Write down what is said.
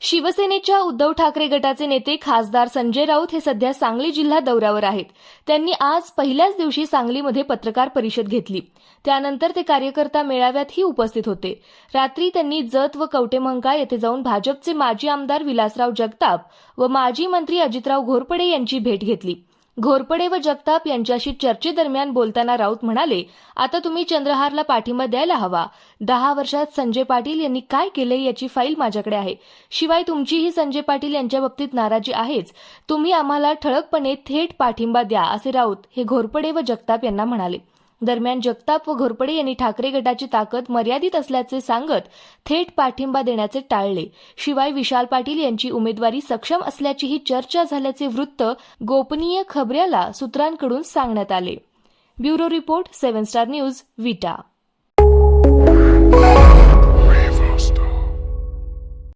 शिवसेनेच्या उद्धव ठाकरे गटाचे नेते खासदार संजय राऊत हे सध्या सांगली जिल्हा दौऱ्यावर आहेत. त्यांनी आज पहिल्याच दिवशी सांगलीमध्ये पत्रकार परिषद घेतली. त्यानंतर ते कार्यकर्ता मेळाव्यातही उपस्थित होते. रात्री त्यांनी जत व कवटेमंका येथे जाऊन भाजपचे माजी आमदार विलासराव जगताप व माजी मंत्री अजितराव घोरपडे यांची भेट घेतली. घोरपडे व जगताप यांच्याशी चर्चेदरम्यान बोलताना राऊत म्हणाले आता तुम्ही चंद्रहारला पाठिंबा द्यायला हवा. दहा वर्षात संजय पाटील यांनी काय केले याची फाईल माझ्याकडे आहे. शिवाय तुमचीही संजय पाटील यांच्या बाबतीत नाराजी आहेच. तुम्ही आम्हाला ठळकपणे थेट पाठिंबा द्या असे राऊत हे घोरपडे व जगताप यांना म्हणाले. दरम्यान जगताप व घोरपडे यांनी ठाकरे गटाची ताकद मर्यादित असल्याचे सांगत थेट पाठिंबा देण्याचे टाळले. शिवाय विशाल पाटील यांची उमेदवारी सक्षम असल्याचीही चर्चा झाल्याचे वृत्त गोपनीय खबऱ्याला सूत्रांकडून सांगण्यात आले. Bureau report seven star news Vita.